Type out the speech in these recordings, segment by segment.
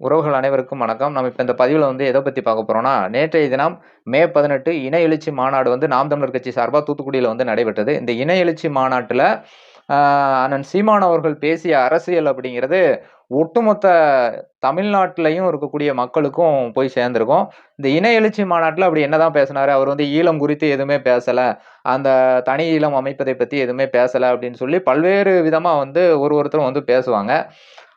உறவுகள் அனைவருக்கும் வணக்கம். நம்ம இப்போ இந்த பதிவில் வந்து எதை பற்றி பார்க்க போகிறோம்னா நேற்றைய தினம் மே பதினெட்டு இன எழுச்சி மாநாடு வந்து நாம் தமிழர் கட்சி சார்பாக தூத்துக்குடியில் வந்து நடைபெற்றது. இந்த இன எழுச்சி மாநாட்டில் அண்ணன் சீமான் அவர்கள் பேசிய அரசியல் அப்படிங்கிறது ஒட்டுமொத்த தமிழ்நாட்டிலையும் இருக்கக்கூடிய மக்களுக்கும் போய் சேர்ந்துருக்கும். இந்த இன எழுச்சி மாநாட்டில் அப்படி என்னதான் பேசினார்? அவர் வந்து ஈழம் குறித்து எதுவுமே பேசலை. அந்த தனி ஈழம் அமைப்பதை பற்றி எதுவுமே பேசலை அப்படின்னு சொல்லி பல்வேறு விதமாக வந்து ஒரு ஒருத்தரும் வந்து பேசுவாங்க.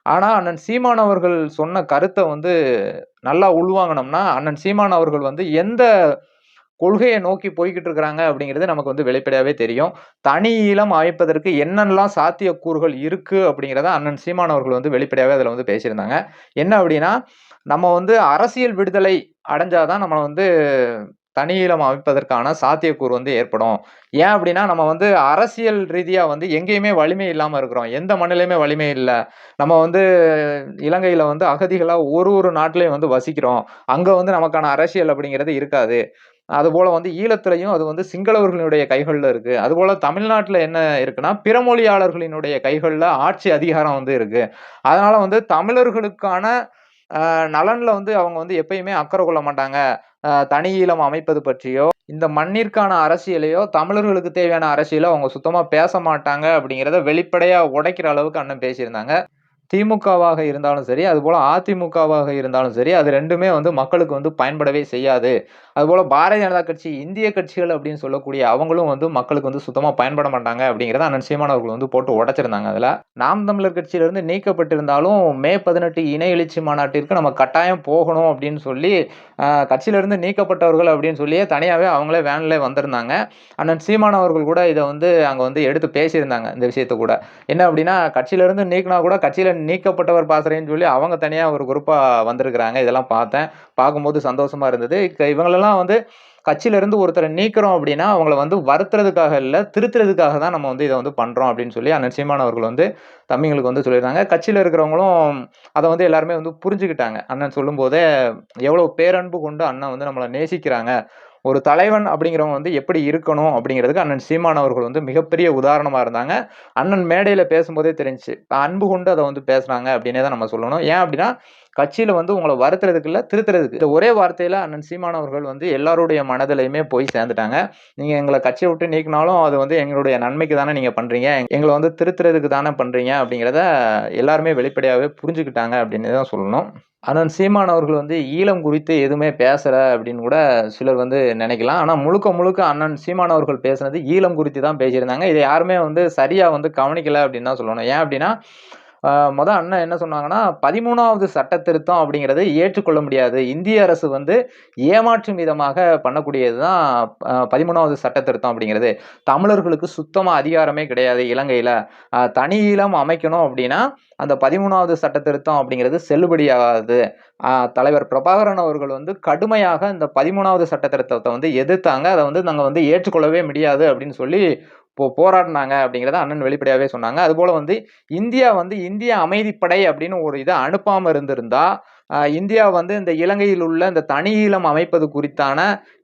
ஆனால் அண்ணன் சீமான் அவர்கள் சொன்ன கருத்தை வந்து நல்லா உள்வாங்கினோம்னா அண்ணன் சீமான் அவர்கள் வந்து எந்த கொள்கையை நோக்கி போய்கிட்டு இருக்கிறாங்க அப்படிங்கிறது நமக்கு வந்து வெளிப்படையாகவே தெரியும். தனி ஈழம் அமைப்பதற்கு என்னென்னலாம் சாத்தியக்கூறுகள் இருக்குது அப்படிங்கிறத அண்ணன் சீமான் அவர்கள் வந்து வெளிப்படையாகவே அதில் வந்து பேசியிருந்தாங்க. என்ன அப்படின்னா நம்ம வந்து அரசியல் விடுதலை அடைஞ்சாதான் நம்ம வந்து தனி ஈழம் அமைப்பதற்கான சாத்தியக்கூறு வந்து ஏற்படும். ஏன் அப்படின்னா நம்ம வந்து அரசியல் ரீதியாக வந்து எங்கேயுமே வலிமை இல்லாமல் இருக்கிறோம். எந்த மண்ணிலையுமே வலிமை இல்லை. நம்ம வந்து இலங்கையில் வந்து அகதிகளாக ஒரு ஒரு நாட்டிலையும் வந்து வசிக்கிறோம். அங்கே வந்து நமக்கான அரசியல் அப்படிங்கிறது இருக்காது. அதுபோல் வந்து ஈழத்துலையும் அது வந்து சிங்களவர்களுடைய கைகளில் இருக்குது அதுபோல் தமிழ்நாட்டில் என்ன இருக்குன்னா பிற மொழியாளர்களினுடைய கைகளில் ஆட்சி அதிகாரம் வந்து இருக்குது அதனால் வந்து தமிழர்களுக்கான நலனில் வந்து அவங்க வந்து எப்பயுமே அக்கறை கொள்ள மாட்டாங்க. தனி ஈழம் அமைப்பது பற்றியோ இந்த மண்ணிற்கான அரசியலையோ தமிழர்களுக்கு தேவையான அரசியலோ அவங்க சுத்தமாக பேச மாட்டாங்க அப்படிங்கிறத வெளிப்படையாக உடைக்கிற அளவுக்கு அண்ணன் பேசியிருந்தாங்க. திமுகவாக இருந்தாலும் சரி அதுபோல் அதிமுகவாக இருந்தாலும் சரி அது ரெண்டுமே வந்து மக்களுக்கு வந்து பயன்படவே செய்யாது. அதுபோல் பாரதிய ஜனதா கட்சி இந்திய கட்சிகள் அப்படின்னு சொல்லக்கூடிய அவங்களும் வந்து மக்களுக்கு வந்து சுத்தமாக பயன்பட மாட்டாங்க அப்படிங்கிறத அண்ணன் சீமானவர்கள் வந்து போட்டு உடச்சிருந்தாங்க அதில். நாம் தமிழர் கட்சியிலிருந்து நீக்கப்பட்டிருந்தாலும் மே பதினெட்டு இணை எழுச்சி மாநாட்டிற்கு நம்ம கட்டாயம் போகணும் அப்படின்னு சொல்லி கட்சியிலிருந்து நீக்கப்பட்டவர்கள் அப்படின்னு சொல்லியே தனியாகவே அவங்களே வேனில் வந்திருந்தாங்க. அண்ணன் சீமானவர்கள் கூட இதை வந்து அங்கே வந்து எடுத்து பேசியிருந்தாங்க இந்த விஷயத்தை கூட. என்ன அப்படின்னா கட்சியிலிருந்து நீக்கினா கூட கட்சியில் நீக்கப்பட்டவர் பாசறைன்னு சொல்லி அவங்க தனியாக ஒரு குரூப்பாக வந்திருக்கிறாங்க. இதெல்லாம் பார்த்தேன். பார்க்கும்போது சந்தோஷமாக இருந்தது. இவங்களெல்லாம் வந்து கட்சியிலேருந்து ஒருத்தரை நீக்கிறோம் அப்படின்னா அவங்கள வந்து வருத்துறதுக்காக இல்லை திருத்துறதுக்காக தான் நம்ம வந்து இதை வந்து பண்ணுறோம் அப்படின்னு சொல்லி அண்ணன் சீமானவர்கள் வந்து தம்பிங்களுக்கு வந்து சொல்லியிருந்தாங்க. கட்சியில் இருக்கிறவங்களும் அதை வந்து எல்லாருமே வந்து புரிஞ்சுக்கிட்டாங்க. அண்ணன் சொல்லும்போதே எவ்வளோ பேரன்பு கொண்டு அண்ணன் வந்து நம்மளை நேசிக்கிறாங்க. ஒரு தலைவன் அப்படிங்கிறவங்க வந்து எப்படி இருக்கணும் அப்படிங்கிறதுக்கு அண்ணன் சீமான் அவர்கள் வந்து மிகப்பெரிய உதாரணமாக இருந்தாங்க. அண்ணன் மேடையில் பேசும்போதே தெரிஞ்சு அன்பு கொண்டு அதை வந்து பேசுனாங்க அப்படின்னே தான் நம்ம சொல்லணும். ஏன் அப்படின்னா கட்சியில் வந்து உங்களை வருத்துறதுக்கு இல்லை திருத்துறதுக்கு. இந்த ஒரே வார்த்தையில் அண்ணன் சீமான் அவர்கள் வந்து எல்லாருடைய மனதிலையுமே போய் சேர்ந்துட்டாங்க. நீங்கள் எங்களை கட்சியை விட்டு நீக்கினாலும் அது வந்து எங்களுடைய நன்மைக்கு தானே நீங்கள் பண்ணுறீங்க எங்களை வந்து திருத்துறதுக்கு தானே பண்ணுறீங்க அப்படிங்கிறத எல்லாருமே வெளிப்படையாகவே புரிஞ்சுக்கிட்டாங்க அப்படின்னு தான் சொல்லணும். அண்ணன் சீமான் அவர்கள் வந்து ஈழம் குறித்து எதுவுமே பேசலை அப்படின்னு கூட சிலர் வந்து நினைக்கலாம். ஆனால் முழுக்க முழுக்க அண்ணன் சீமான் அவர்கள் பேசுனது ஈழம் குறித்து தான் பேசியிருந்தாங்க. இதை யாருமே வந்து சரியாக வந்து கவனிக்கலை அப்படின்னு தான் சொல்லணும். ஏன் அப்படின்னா மொதல் அண்ணன் என்ன சொன்னாங்கன்னா பதிமூணாவது சட்ட திருத்தம் அப்படிங்கிறது ஏற்றுக்கொள்ள முடியாது. இந்திய அரசு வந்து ஏமாற்றும் விதமாக பண்ணக்கூடியது தான் பதிமூணாவது சட்ட திருத்தம் அப்படிங்கிறது. தமிழர்களுக்கு சுத்தமாக அதிகாரமே கிடையாது இலங்கையில். தனி ஈழம் அமைக்கணும் அப்படின்னா அந்த பதிமூணாவது சட்ட திருத்தம் அப்படிங்கிறது செல்லுபடியாகாது. தலைவர் பிரபாகரன் அவர்கள் வந்து கடுமையாக இந்த பதிமூணாவது சட்ட திருத்தத்தை வந்து எதிர்த்தாங்க. அதை வந்து நாங்கள் வந்து ஏற்றுக்கொள்ளவே முடியாது அப்படின்னு சொல்லி போ போராடினாங்க அப்படிங்கிறத அண்ணன் வெளிப்படையாகவே சொன்னாங்க. அதுபோல் வந்து இந்தியா வந்து இந்திய அமைதிப்படை அப்படின்னு ஒரு இதை அனுப்பாமல் இருந்திருந்தா இந்தியா வந்து இந்த இலங்கையில் உள்ள இந்த தனி ஈழம் அமைப்பது குறித்தான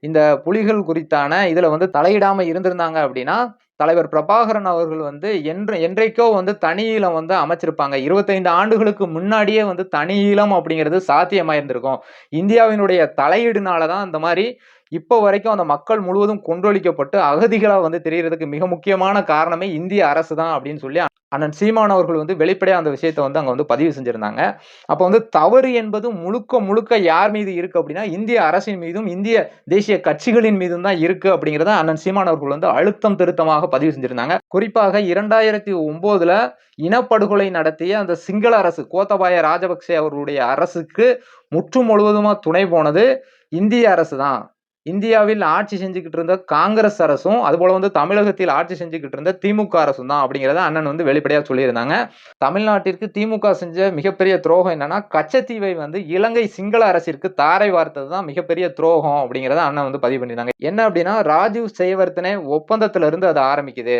இந்த புலிகள் குறித்தான இதில் வந்து தலையிடாமல் இருந்திருந்தாங்க அப்படின்னா தலைவர் பிரபாகரன் அவர்கள் வந்து என்று என்றைக்கோ வந்து தனி ஈழம் வந்து அமைச்சிருப்பாங்க. இருபத்தைந்து ஆண்டுகளுக்கு முன்னாடியே வந்து தனி ஈழம் அப்படிங்கிறது சாத்தியமாக இருந்திருக்கும் இந்தியாவினுடைய தலையீடுனால தான் இந்த மாதிரி இப்போ வரைக்கும் அந்த மக்கள் முழுவதும் கொன்றொழிக்கப்பட்டு அகதிகளாக வந்து தெரியறதுக்கு மிக முக்கியமான காரணமே இந்திய அரசு தான் அப்படின்னு சொல்லி அண்ணன் சீமான் அவர்கள் வந்து வெளிப்படையாக அந்த விஷயத்தை வந்து அங்கே வந்து பதிவு செஞ்சுருந்தாங்க. அப்போ வந்து தவறு என்பது முழுக்க முழுக்க யார் மீது இருக்குது அப்படின்னா இந்திய அரசின் மீதும் இந்திய தேசிய கட்சிகளின் மீதும் தான் இருக்குது அப்படிங்கிறத அண்ணன் சீமான் அவர்கள் வந்து அழுத்தம் திருத்தமாக பதிவு செஞ்சுருந்தாங்க. குறிப்பாக இரண்டாயிரத்தி ஒம்போதில் இனப்படுகொலை நடத்திய அந்த சிங்கள அரசு கோத்தபாய ராஜபக்சே அவர்களுடைய அரசுக்கு முற்று முழுவதுமாக துணை போனது இந்திய அரசு தான். இந்தியாவில் ஆட்சி செஞ்சுக்கிட்டு இருந்த காங்கிரஸ் அரசும் அதுபோல வந்து தமிழகத்தில் ஆட்சி செஞ்சுக்கிட்டு இருந்த திமுக அரசும் தான் அப்படிங்கிறத அண்ணன் வந்து வெளிப்படையாக சொல்லியிருந்தாங்க. தமிழ்நாட்டிற்கு திமுக செஞ்ச மிகப்பெரிய துரோகம் என்னன்னா கச்சத்தீவை வந்து இலங்கை சிங்கள அரசிற்கு தாரை வார்த்தது தான் மிகப்பெரிய துரோகம் அப்படிங்கிறத அண்ணன் வந்து பதிவு பண்ணியிருந்தாங்க. என்ன அப்படின்னா ராஜீவ் செயவர்த்தனை ஒப்பந்தத்திலிருந்து அது ஆரம்பிக்குது.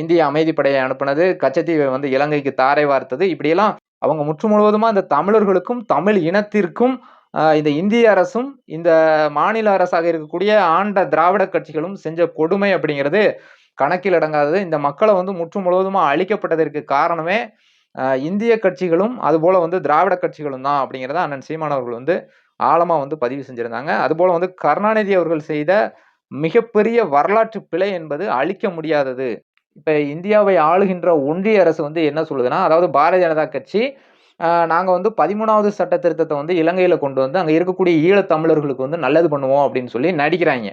இந்திய அமைதிப்படையை அனுப்புனது கச்சத்தீவை வந்து இலங்கைக்கு தாரை வார்த்தது. இப்படியெல்லாம் அவங்க முற்று முழுவதுமா அந்த தமிழர்களுக்கும் தமிழ் இனத்திற்கும் இந்த இந்திய அரசும் இந்த மாநில அரசாக இருக்கக்கூடிய ஆண்ட திராவிட கட்சிகளும் செஞ்ச கொடுமை அப்படிங்கிறது கணக்கில் அடங்காதது. இந்த மக்களை வந்து முற்று முழுவதுமாக அழிக்கப்பட்டதற்கு காரணமே இந்திய கட்சிகளும் அதுபோல் வந்து திராவிட கட்சிகளும் தான் அப்படிங்கிறத அண்ணன் சீமான் அவர்கள் வந்து ஆழமாக வந்து பதிவு செஞ்சுருந்தாங்க. அதுபோல் வந்து கருணாநிதி அவர்கள் செய்த மிகப்பெரிய வரலாற்று பிழை என்பது அழிக்க முடியாதது. இப்போ இந்தியாவை ஆளுகின்ற ஒன்றிய அரசு வந்து என்ன சொல்லுதுன்னா அதாவது பாரதிய ஜனதா கட்சி நாங்கள் வந்து பதிமூணாவது சட்ட திருத்தத்தை வந்து இலங்கையில் கொண்டு வந்து அங்கே இருக்கக்கூடிய ஈழத்தமிழர்களுக்கு வந்து நல்லது பண்ணுவோம் அப்படின்னு சொல்லி நடிக்கிறாங்க.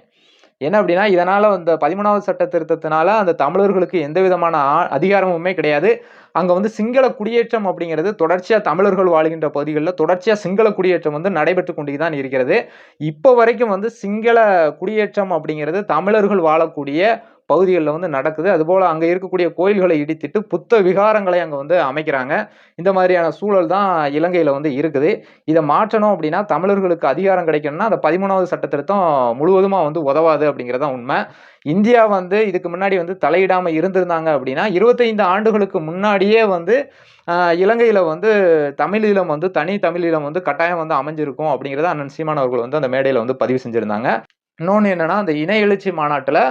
என்ன அப்படின்னா இதனால் அந்த பதிமூணாவது சட்ட திருத்தத்தினால அந்த தமிழர்களுக்கு எந்த விதமான ஆ- அதிகாரமுமே கிடையாது. அங்கே வந்து சிங்கள குடியேற்றம் அப்படிங்கிறது தொடர்ச்சியாக தமிழர்கள் வாழ்கின்ற பகுதிகளில் தொடர்ச்சியாக சிங்கள குடியேற்றம் வந்து நடைபெற்று கொண்டு தான் இருக்கிறது. இப்போ வரைக்கும் வந்து சிங்கள குடியேற்றம் அப்படிங்கிறது தமிழர்கள் வாழக்கூடிய பகுதிகளில் வந்து நடக்குது. அதுபோல் அங்கே இருக்கக்கூடிய கோயில்களை இடித்திட்டு புத்த விகாரங்களை அங்கே வந்து அமைக்கிறாங்க. இந்த மாதிரியான சூழல் தான் இலங்கையில் வந்து இருக்குது. இதை மாற்றணும் அப்படின்னா தமிழர்களுக்கு அதிகாரம் கிடைக்கணும்னா அந்த பதிமூணாவது சட்ட திருத்தம் முழுவதுமாக வந்து உதவாது அப்படிங்கிறது தான் உண்மை. இந்தியா வந்து இதுக்கு முன்னாடி வந்து தலையிடாமல் இருந்திருந்தாங்க அப்படின்னா இருபத்தைந்து ஆண்டுகளுக்கு முன்னாடியே வந்து இலங்கையில் வந்து தமிழீழம் வந்து தனி தமிழீழம் வந்து கட்டாயம் வந்து அமைஞ்சிருக்கும் அப்படிங்கிறத அண்ணன் சீமான் அவர்கள் வந்து அந்த மேடையில் வந்து பதிவு செஞ்சுருந்தாங்க. இன்னொன்று என்னென்னா அந்த இன எழுச்சி மாநாட்டில்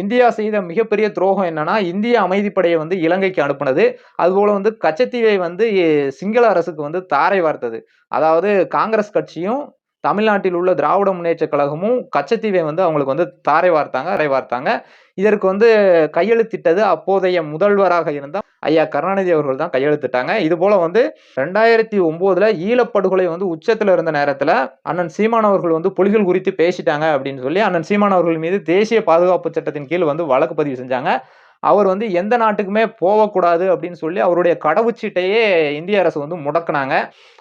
இந்தியா செய்த மிகப்பெரிய துரோகம் என்னன்னா இந்திய அமைதிப்படையை வந்து இலங்கைக்கு அனுப்புனது. அதுபோல வந்து கச்சத்தீவை வந்து சிங்கள அரசுக்கு வந்து தாரை வார்த்தது. அதாவது காங்கிரஸ் கட்சியும் தமிழ்நாட்டில் உள்ள திராவிட முன்னேற்ற கழகமும் கச்சத்தீவை வந்து அவங்களுக்கு வந்து தாரை வார்த்தாங்க அரை வார்த்தாங்க. இதற்கு வந்து கையெழுத்திட்டது அப்போதைய முதல்வராக இருந்த ஐயா கருணாநிதி அவர்கள் தான் கையெழுத்திட்டாங்க. இது போல வந்து ரெண்டாயிரத்தி ஒன்பதுல ஈழப்படுகொலை வந்து உச்சத்துல இருந்த நேரத்துல அண்ணன் சீமான் அவர்கள் வந்து புலிகள் குறித்து பேசிட்டாங்க அப்படின்னு சொல்லி அண்ணன் சீமான் அவர்கள் மீது தேசிய பாதுகாப்பு சட்டத்தின் கீழ் வந்து வழக்கு பதிவு செஞ்சாங்க. அவர் வந்து எந்த நாட்டுக்குமே போகக்கூடாது அப்படின்னு சொல்லி அவருடைய கடவுச்சீட்டையே இந்திய அரசு வந்து முடக்குனாங்க.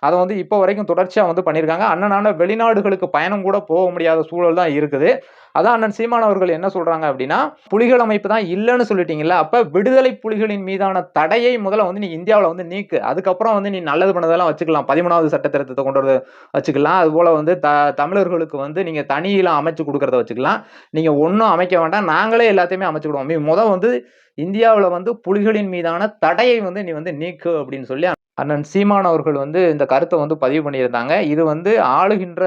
அதை வந்து இப்போ வரைக்கும் தொடர்ச்சியாக வந்து பண்ணியிருக்காங்க. அண்ணனான வெளிநாடுகளுக்கு பயணம் கூட போக முடியாத சூழல் தான் இருக்குது. அதான் அண்ணன் சீமான் அவர்கள் என்ன சொல்கிறாங்க அப்படின்னா புலிகள் அமைப்பு தான் இல்லைன்னு சொல்லிட்டீங்கல்ல அப்போ விடுதலை புலிகளின் மீதான தடையை முதல்ல வந்து நீ இந்தியாவில் வந்து நீக்கு. அதுக்கப்புறம் வந்து நீ நல்லது பண்ணதெல்லாம் வச்சுக்கலாம். பதிமூணாவது சட்ட திருத்தத்தை கொண்டு வரது வச்சுக்கலாம். அதுபோல் வந்து த தமிழர்களுக்கு வந்து நீங்கள் தனியெல்லாம் அமைச்சு கொடுக்கறத வச்சுக்கலாம். நீங்கள் ஒன்றும் அமைக்க வேண்டாம். நாங்களே எல்லாத்தையுமே அமைச்சுக்கிடுவோம் நீ முத வந்து இந்தியாவில் வந்து புலிகளின் மீதான தடையை வந்து நீ வந்து நீக்கு அப்படின்னு சொல்லி அண்ணன் சீமான் அவர்கள் வந்து இந்த கருத்தை வந்து பதிவு பண்ணியிருந்தாங்க. இது வந்து ஆளுகின்ற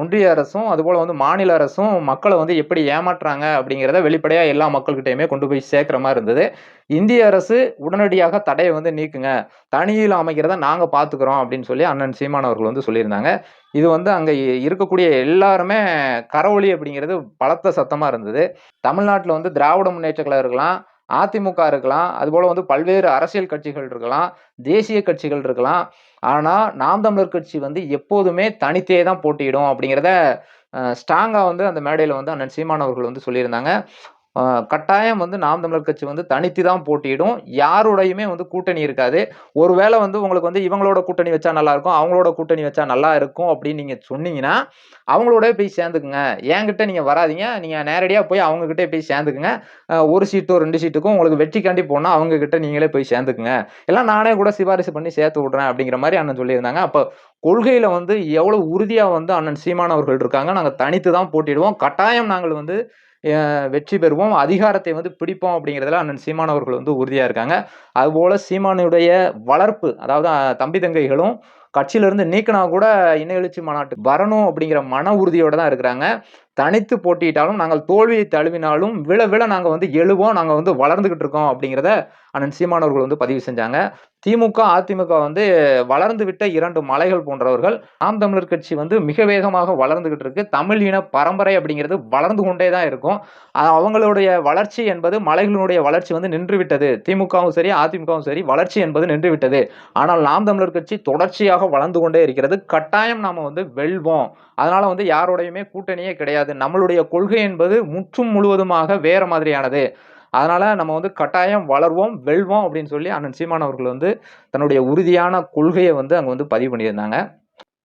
ஒன்றிய அரசும் அதுபோல் வந்து மாநில அரசும் மக்களை வந்து எப்படி ஏமாற்றுறாங்க அப்படிங்கிறத வெளிப்படையாக எல்லா மக்கள்கிட்டையுமே கொண்டு போய் சேர்க்குற மாதிரி இருந்தது. இந்திய அரசு உடனடியாக தடையை வந்து நீக்குங்க. தனியில் அமைக்கிறத நாங்கள் பார்த்துக்குறோம் அப்படின்னு சொல்லி அண்ணன் சீமான் அவர்கள் வந்து சொல்லியிருந்தாங்க. இது வந்து அங்கே இருக்கக்கூடிய எல்லாருமே கரவொலி அப்படிங்கிறது பலத்த சத்தமாக இருந்தது. தமிழ்நாட்டில் வந்து திராவிட முன்னேற்ற கழகர்களாம் இருக்கலாம் அதிமுக இருக்கலாம் அதுபோல் வந்து பல்வேறு அரசியல் கட்சிகள் இருக்கலாம் தேசிய கட்சிகள் இருக்கலாம். ஆனால் நாம் தமிழர் கட்சி வந்து எப்போதுமே தனித்தே தான் போட்டியிடும் அப்படிங்கிறத ஸ்ட்ராங்காக வந்து அந்த மேடையில் வந்து அண்ணன் சீமான் அவர்கள் வந்து சொல்லியிருந்தாங்க. கட்டாயம் வந்து நாம் தமிழர் கட்சி வந்து தனித்து தான் போட்டியிடும். யாருடையுமே வந்து கூட்டணி இருக்காது. ஒருவேளை வந்து உங்களுக்கு வந்து இவங்களோட கூட்டணி வச்சா நல்லா இருக்கும் அவங்களோட கூட்டணி வச்சா நல்லா இருக்கும் அப்படின்னு நீங்கள் சொன்னீங்கன்னா அவங்களோட போய் சேர்ந்துக்குங்க. என்கிட்ட நீங்கள் வராதீங்க. நீங்கள் நேரடியாக போய் அவங்கக்கிட்டே போய் சேர்ந்துக்குங்க. ஒரு சீட்டோ ரெண்டு சீட்டுக்கும் உங்களுக்கு வெற்றிக்காண்டி போனால் அவங்க கிட்ட நீங்களே போய் சேர்ந்துக்குங்க. எல்லாம் நானே கூட சிபாரிசு பண்ணி சேர்த்து விட்றேன் அப்படிங்கிற மாதிரி அண்ணன் சொல்லியிருந்தாங்க. அப்போ கொள்கையில் வந்து எவ்வளோ உறுதியாக வந்து அண்ணன் சீமான் அவர்கள் இருக்காங்க நாங்கள் தனித்து தான் போட்டிடுவோம் கட்டாயம் நாங்கள் வந்து வெற்றி பெறுவோம் அதிகாரத்தை வந்து பிடிப்போம் அப்படிங்கிறதுல அண்ணன் சீமான் அவர்கள் வந்து உறுதியாக இருக்காங்க. அதுபோல் சீமானுடைய வளர்ப்பு அதாவது தம்பி தங்கைகளும் கட்சியிலிருந்து நீக்கினா கூட இன எழுச்சி மாநாட்டு வரணும் அப்படிங்கிற மன உறுதியோடு தான் இருக்கிறாங்க. தனித்து போட்டியிட்டாலும் நாங்கள் தோல்வியை தழுவினாலும் விழ விழ நாங்கள் வந்து எழுவோம் நாங்கள் வந்து வளர்ந்துக்கிட்டு இருக்கோம் அப்படிங்கிறத அண்ணன் சீமானவர்கள் வந்து பதிவு செஞ்சாங்க. திமுக அதிமுக வந்து வளர்ந்து விட்ட இரண்டு மலைகள் போன்றவர்கள் நாம் தமிழர் கட்சி வந்து மிக வேகமாக வளர்ந்துகிட்டு இருக்கு. தமிழ் இன பரம்பரை அப்படிங்கிறது வளர்ந்து கொண்டே தான் இருக்கும். அவங்களுடைய வளர்ச்சி என்பது மலைகளினுடைய வளர்ச்சி வந்து நின்று விட்டது திமுகவும் சரி அதிமுகவும் சரி வளர்ச்சி என்பது நின்று விட்டது ஆனால் நாம் தமிழர் கட்சி தொடர்ச்சியாக வளர்ந்து கொண்டே இருக்கிறது. கட்டாயம் நாம வந்து வெல்வோம். அதனால வந்து யாரோடையுமே கூட்டணியே கிடையாது. நம்மளுடைய கொள்கை என்பது முற்றும் முழுவதுமாக வேற மாதிரியானது. அதனால் நம்ம வந்து கட்டாயம் வளர்வோம் வெல்வோம் அப்படின்னு சொல்லி அண்ணன் சீமான் அவர்கள் வந்து தன்னுடைய உறுதியான கொள்கையை வந்து அங்கே வந்து பதிவு பண்ணியிருந்தாங்க.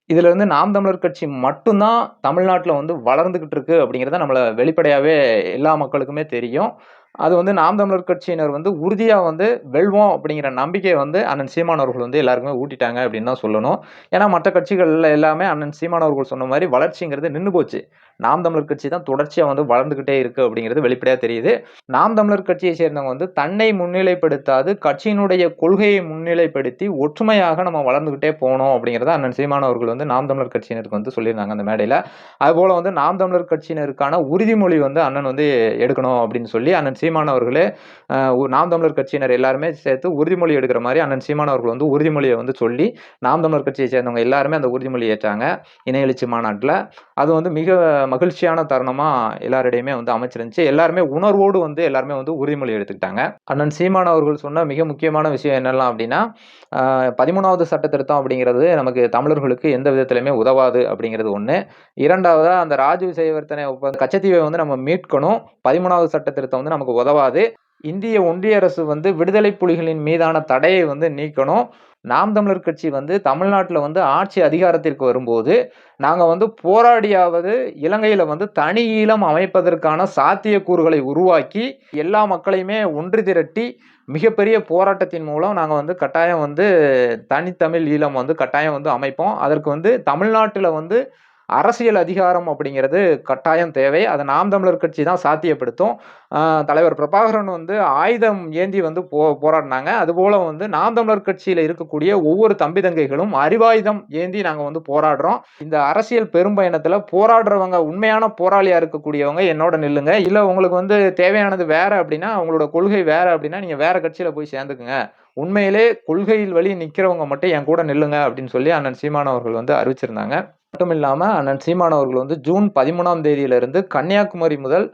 இதில் வந்து நாம் தமிழர் கட்சி மட்டும்தான் தமிழ்நாட்டில் வந்து வளர்ந்துக்கிட்டு இருக்கு அப்படிங்கிறத நம்மளை வெளிப்படையாகவே எல்லா மக்களுக்குமே தெரியும். அது வந்து நாம் தமிழர் கட்சியினர் வந்து உறுதியாக வந்து வெல்வோம் அப்படிங்கிற நம்பிக்கையை வந்து அண்ணன் சீமான் அவர்கள் வந்து எல்லாருக்குமே ஊட்டிட்டாங்க அப்படின்னு தான் சொல்லணும். ஏன்னா மற்ற கட்சிகளில் எல்லாமே அண்ணன் சீமான் அவர்கள் சொன்ன மாதிரி வளர்ச்சிங்கிறது நின்று போச்சு. நாம் தமிழர் கட்சி தான் தொடர்ச்சியாக வந்து வளர்ந்துக்கிட்டே இருக்குது அப்படிங்கிறது வெளிப்படையாக தெரியுது. நாம் தமிழர் கட்சியை சேர்ந்தவங்க வந்து தன்னை முன்னிலைப்படுத்தாது கட்சியினுடைய கொள்கையை முன்னிலைப்படுத்தி ஒற்றுமையாக நம்ம வளர்ந்துக்கிட்டே போனோம் அப்படிங்கிறத அண்ணன் சீமான் அவர்கள் வந்து நாம் தமிழர் கட்சியினருக்கு வந்து சொல்லியிருந்தாங்க அந்த மேடையில். அதுபோல் வந்து நாம் தமிழர் கட்சியினருக்கான உறுதிமொழி வந்து அண்ணன் வந்து எடுக்கணும் அப்படின்னு சொல்லி அண்ணன் சீமான் அவர்களே நாம் தமிழர் கட்சியினர் எல்லாருமே சேர்த்து உறுதிமொழி எடுக்கிற மாதிரி அண்ணன் சீமான் அவர்கள் வந்து உறுதிமொழியை வந்து சொல்லி நாம் தமிழர் கட்சியை சேர்ந்தவங்க எல்லாருமே அந்த உறுதிமொழி ஏற்றாங்க இணையெழுச்சி மாநாட்டில். அது வந்து மிக மகிழ்ச்சியான தருணமாக எல்லாரிடையுமே வந்து அமைச்சிருந்துச்சு. எல்லாருமே உணர்வோடு வந்து எல்லாருமே வந்து உறுதிமொழி எடுத்துக்கிட்டாங்க. அண்ணன் சீமான் அவர்கள் சொன்ன மிக முக்கியமான விஷயம் என்னெல்லாம் அப்படின்னா பதிமூணாவது சட்ட திருத்தம் அப்படிங்கிறது நமக்கு தமிழர்களுக்கு எந்த விதத்திலையுமே உதவாது அப்படிங்கிறது ஒன்று இரண்டாவதாக அந்த ராஜீவ் சேவர்த்தனை ஒப்பந்த கச்சத்தீவை வந்து நம்ம மீட்கணும். பதிமூணாவது சட்ட திருத்தம் வந்து நமக்கு உதவாது. இந்திய ஒன்றிய அரசு வந்து விடுதலை புலிகளின் மீதான தடையை வந்து நீக்கணும். நாம் தமிழர் கட்சி வந்து தமிழ்நாட்டில் வந்து ஆட்சி அதிகாரத்திற்கு வரும்போது நாங்கள் வந்து போராடியாவது இலங்கையில் வந்து தனி ஈழம் அமைப்பதற்கான சாத்தியக்கூறுகளை உருவாக்கி எல்லா மக்களையுமே ஒன்று திரட்டி மிகப்பெரிய போராட்டத்தின் மூலம் நாங்கள் வந்து கட்டாயம் வந்து தனித்தமிழ் ஈழம் வந்து கட்டாயம் வந்து அமைப்போம். அதற்கு வந்து தமிழ்நாட்டில் வந்து அரசியல் அதிகாரம் அப்படிங்கிறது கட்டாயம் தேவை. அதை நாம் தமிழர் கட்சி தான் சாத்தியப்படுத்தும். தலைவர் பிரபாகரன் வந்து ஆயுதம் ஏந்தி வந்து போ போராடினாங்க. அதுபோல் வந்து நாம் தமிழர் கட்சியில் இருக்கக்கூடிய ஒவ்வொரு தம்பி தங்கைகளும் அறிவாயுதம் ஏந்தி நாங்கள் வந்து போராடுறோம். இந்த அரசியல் பெரும்பயணத்தில் போராடுறவங்க உண்மையான போராளியாக இருக்கக்கூடியவங்க என்னோட நில்லுங்க. இல்லை உங்களுக்கு வந்து தேவையானது வேற அப்படின்னா உங்களோட கொள்கை வேற அப்படின்னா நீங்கள் வேற கட்சியில் போய் சேர்ந்துக்குங்க. உண்மையிலே கொள்கையில் வழி நிற்கிறவங்க மட்டும் என் கூட நில்லுங்க அப்படின்னு சொல்லி அண்ணன் சீமான் அவர்கள் வந்து அறிவிச்சிருந்தாங்க. மட்டும் இல்லாமல் அண்ணன் சீமான் அவர்கள் வந்து ஜூன் பதிமூணாம் தேதியிலிருந்து கன்னியாகுமரி முதல்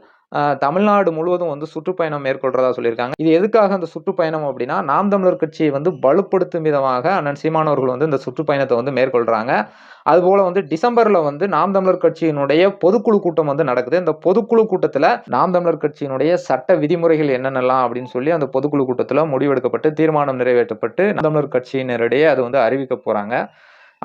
தமிழ்நாடு முழுவதும் வந்து சுற்றுப்பயணம் மேற்கொள்றதா சொல்லியிருக்காங்க. இது எதுக்காக அந்த சுற்றுப்பயணம் அப்படின்னா நாம் தமிழர் கட்சியை வந்து பலுப்படுத்தும் விதமாக அண்ணன் சீமானவர்கள் வந்து இந்த சுற்றுப்பயணத்தை வந்து மேற்கொள்றாங்க. அதுபோல வந்து டிசம்பர்ல வந்து நாம் தமிழர் கட்சியினுடைய பொதுக்குழு கூட்டம் வந்து நடக்குது. இந்த பொதுக்குழு கூட்டத்தில் நாம் தமிழர் கட்சியினுடைய சட்ட விதிமுறைகள் என்னென்னலாம் அப்படின்னு சொல்லி அந்த பொதுக்குழு கூட்டத்தில் முடிவெடுக்கப்பட்டு தீர்மானம் நிறைவேற்றப்பட்டு நாம் தமிழர் கட்சியினரிடையே அது வந்து அறிவிக்க போறாங்க.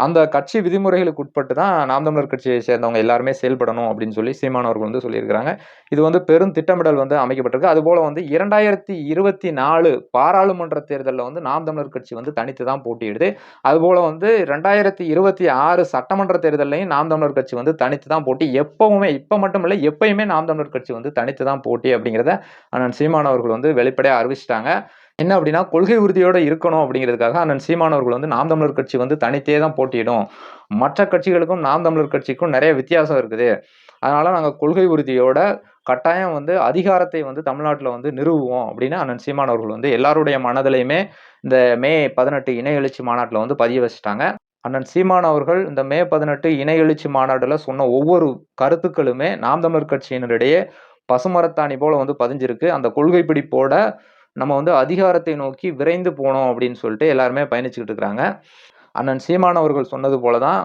அந்த கட்சி விதிமுறைகளுக்கு உட்பட்டு தான் நாம் தமிழர் கட்சியை சேர்ந்தவங்க எல்லாருமே செயல்படணும் அப்படின்னு சொல்லி சீமான் அவர்கள் வந்து சொல்லியிருக்கிறாங்க. இது வந்து பெரும் திட்டமிடல் வந்து அமைக்கப்பட்டிருக்கு. அதுபோல் வந்து இரண்டாயிரத்தி இருபத்தி நாலு பாராளுமன்ற தேர்தலில் வந்து நாம் தமிழர் கட்சி வந்து தனித்து தான் போட்டியிடுது. அதுபோல் வந்து ரெண்டாயிரத்தி இருபத்தி ஆறு சட்டமன்ற தேர்தலையும் நாம் தமிழர் கட்சி வந்து தனித்து தான் போட்டி. எப்பவுமே இப்போ மட்டும் இல்லை எப்பயுமே நாம் தமிழர் கட்சி வந்து தனித்து தான் போட்டி அப்படிங்கிறத அண்ணன் சீமான் அவர்கள் வந்து வெளிப்படையாக அறிவிச்சிட்டாங்க. என்ன அப்படின்னா கொள்கை உறுதியோடு இருக்கணும் அப்படிங்கிறதுக்காக அண்ணன் சீமானவர்கள் வந்து நாம் தமிழர் கட்சி வந்து தனித்தே தான் போட்டியிடும். மற்ற கட்சிகளுக்கும் நாம் தமிழர் கட்சிக்கும் நிறைய வித்தியாசம் இருக்குது. அதனால் நாங்கள் கொள்கை உறுதியோட கட்டாயம் வந்து அதிகாரத்தை வந்து தமிழ்நாட்டில் வந்து நிறுவுவோம் அப்படின்னு அண்ணன் சீமான் அவர்கள் வந்து எல்லாருடைய மனதிலையுமே இந்த மே பதினெட்டு இணை எழுச்சி மாநாட்டில் வந்து பதிய வச்சுட்டாங்க. அண்ணன் சீமான் அவர்கள் இந்த மே பதினெட்டு இணை எழுச்சி மாநாட்டில் சொன்ன ஒவ்வொரு கருத்துக்களுமே நாம் தமிழர் கட்சியினரிடையே பசுமரத்தாணி போல வந்து பதிஞ்சிருக்கு. அந்த கொள்கை பிடிப்போட நம்ம வந்து அதிகாரத்தை நோக்கி விரைந்து போனோம் அப்படின்னு சொல்லிட்டு எல்லாருமே பயணிச்சுக்கிட்டு இருக்கிறாங்க. அண்ணன் சீமான் அவர்கள் சொன்னது போல தான்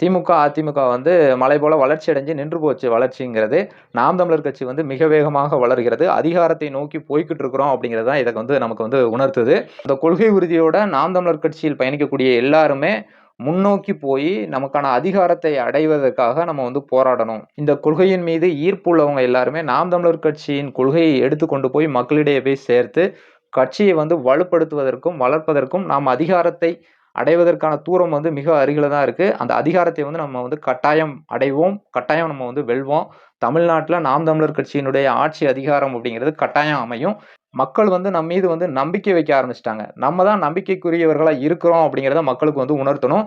திமுக அதிமுக வந்து மலை போல வளர்ச்சி அடைஞ்சு நின்று போச்சு வளர்ச்சிங்கிறது. நாம் தமிழர் கட்சி வந்து மிக வேகமாக வளர்கிறது. அதிகாரத்தை நோக்கி போய்கிட்டு இருக்கிறோம் அப்படிங்கிறது தான் இதை வந்து நமக்கு வந்து உணர்த்துது. அந்த கொள்கை உறுதியோட நாம் தமிழர் கட்சியில் பயணிக்கக்கூடிய எல்லாருமே முன்னோக்கி போய் நமக்கான அதிகாரத்தை அடைவதற்காக நம்ம வந்து போராடணும். இந்த கொள்கையின் மீது ஈர்ப்பு உள்ளவங்க எல்லாருமே நாம் தமிழர் கட்சியின் கொள்கையை எடுத்துக்கொண்டு போய் மக்களிடையே போய் சேர்த்து கட்சியை வந்து வலுப்படுத்துவதற்கும் வளர்ப்பதற்கும் நாம் அதிகாரத்தை அடைவதற்கான தூரம் வந்து மிக அருகில தான் இருக்குது அந்த அதிகாரத்தை வந்து நம்ம வந்து கட்டாயம் அடைவோம். கட்டாயம் நம்ம வந்து வெல்வோம். தமிழ்நாட்டில் நாம் தமிழர் கட்சியினுடைய ஆட்சி அதிகாரம் அப்படிங்கிறது கட்டாயம் அமையும். மக்கள் வந்து நம்ம மீது வந்து நம்பிக்கை வைக்க ஆரம்பிச்சிட்டாங்க. நம்ம தான் நம்பிக்கைக்குரியவர்களாக இருக்கிறோம் அப்படிங்கிறத மக்களுக்கு வந்து உணர்த்தணும்.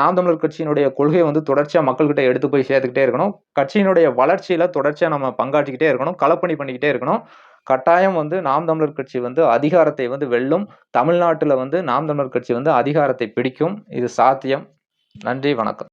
நாம் தமிழர் கட்சியினுடைய கொள்கையை வந்து தொடர்ச்சியாக மக்கள்கிட்ட எடுத்து போய் சேர்த்துக்கிட்டே இருக்கணும். கட்சியினுடைய வளர்ச்சியில் தொடர்ச்சியாக நம்ம பங்காற்றிக்கிட்டே இருக்கணும். களப்பணி பண்ணிக்கிட்டே இருக்கணும். கட்டாயம் வந்து நாம் தமிழர் கட்சி வந்து அதிகாரத்தை வந்து வெல்லும். தமிழ்நாட்டில் வந்து நாம் தமிழர் கட்சி வந்து அதிகாரத்தை பிடிக்கும். இது சாத்தியம். நன்றி வணக்கம்.